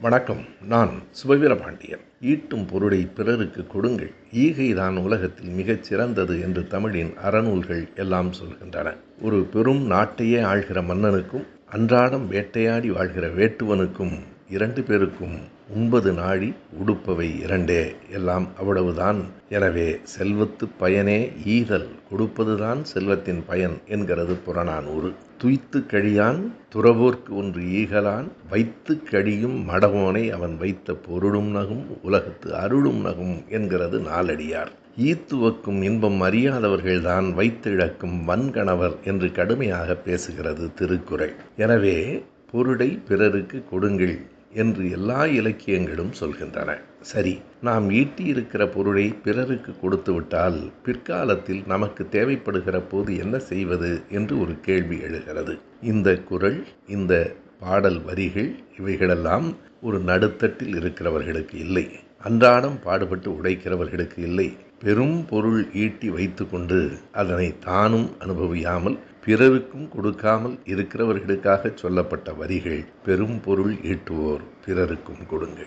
வணக்கம். நான் சுபவீரபாண்டியன். ஈட்டும் பொருளை பிறருக்கு கொடுங்கள். ஈகைதான் உலகத்தில் மிகச் சிறந்தது என்று தமிழின் அறநூல்கள் எல்லாம் சொல்கின்றன. ஒரு பெரும் நாட்டையே ஆள்கிற மன்னனுக்கும் அன்றாடம் வேட்டையாடி வாழ்கிற வேட்டுவனுக்கும் இரண்டு பேருக்கும் உண்பது நாழி உடுப்பவை இரண்டே. எல்லாம் அவ்வளவுதான். எனவே செல்வத்து பயனே ஈதல் கொடுப்பதுதான் செல்வத்தின் பயன் என்கிறது புறநானூறு. துய்த்து கழியான் துறவோர்க்கு ஒன்று ஈகலான் வைத்து கழியும் மடவோனை அவன் வைத்த பொருளும் நகும் உலகத்து அருளும் நகும் என்கிறது நாலடியார். ஈத்துவக்கும் இன்பம் அறியாதவர்கள்தான் வைத்திழக்கும் வன்கணவர் என்று கடுமையாக பேசுகிறது திருக்குறள். எனவே பொருளை பிறருக்கு கொடுங்கள். என்று எல்லா இலக்கியங்களும் சொல்கின்றன. சரி நாம் ஈட்டியிருக்கிற பொருளை பிறருக்கு கொடுத்துவிட்டால் பிற்காலத்தில் நமக்கு தேவைப்படுகிற போது என்ன செய்வது என்று ஒரு கேள்வி எழுகிறது. இந்த குரல் இந்த பாடல் வரிகள் இவைகளெல்லாம் ஒரு நடுத்தட்டில் இருக்கிறவர்களுக்கு இல்லை. அன்றாடம் பாடுபட்டு உடைக்கிறவர்களுக்கு இல்லை. பெரும் பொருள் ஈட்டி வைத்துக்கொண்டு அதனை தானும் அனுபவியாமல் பிறருக்கும் கொடுக்காமல் இருக்கிறவர்களுக்காக சொல்லப்பட்ட வரிகள் பெரும் பொருள் ஈட்டுவோர் பிறருக்கும் கொடுங்கள்.